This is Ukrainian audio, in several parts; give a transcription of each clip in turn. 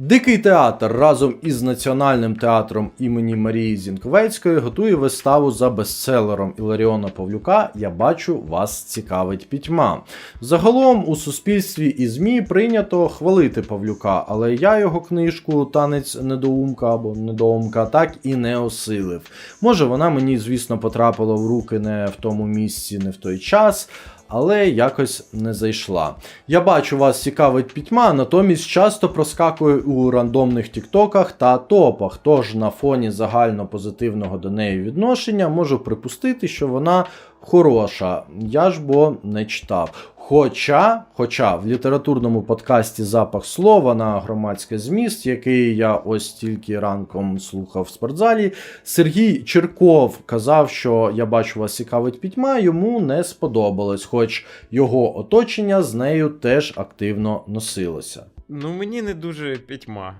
Дикий театр разом із Національним театром імені Марії Зінковецької готує виставу за бестселером Іларіона Павлюка Я бачу, вас цікавить пітьма. Загалом у суспільстві і ЗМІ прийнято хвалити Павлюка, але я його книжку Танець недоумка або недоумка так і не осилив. Може, вона мені, звісно, потрапила в руки не в тому місці, не в той час. Але якось не зайшла. Я бачу, вас цікавить пітьма, натомість часто проскакує у рандомних тіктоках та топах. Тож на фоні загально позитивного до неї відношення можу припустити, що вона хороша. Я ж бо не читав. Хоча, хоча в літературному подкасті Запах слова на громадське зміст, який я ось тільки ранком слухав в спортзалі, Сергій Черков казав, що я бачу вас цікавить пітьма, йому не сподобалось, хоч його оточення з нею теж активно носилося. Ну, мені не дуже пітьма.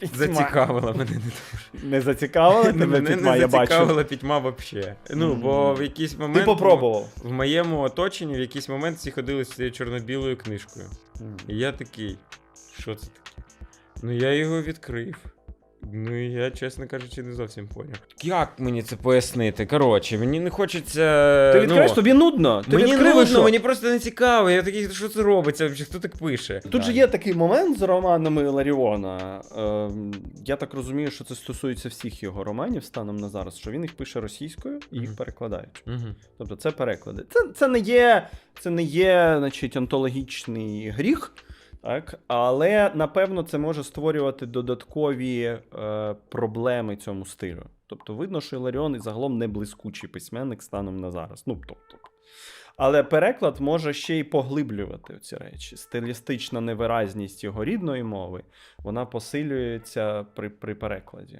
Пітьма. Зацікавила мене не дуже. Не зацікавила тебе мене пітьма, не я бачу. зацікавила пітьма взагалі. Ну, бо в якийсь момент. Ти попробував. В моєму оточенні в якийсь момент всі ходили з цією чорно-білою книжкою. І я такий, що це таке? Ну я його відкрив. Ну я, чесно кажучи, не зовсім поняв. Як мені це пояснити? Коротше, мені не хочеться. Ти відкриєш, ну, тобі нудно. Ти Мені відкрив нудно, що? мені просто не цікаво. Я такий, що це робиться? взагалі, Хто так пише? Тут же є такий момент з романами Ларіона. Ем, я так розумію, що це стосується всіх його романів станом на зараз, що він їх пише російською і їх Мгм. перекладають. Угу. Тобто це переклади. Це, це не є, це не є значить, онтологічний гріх, так? але напевно це може створювати додаткові е, проблеми цьому стилю. Тобто видно, що Іларіон і загалом не блискучий письменник станом на зараз. Ну, тобто. Але переклад може ще й поглиблювати ці речі. Стилістична невиразність його рідної мови вона посилюється при, при перекладі.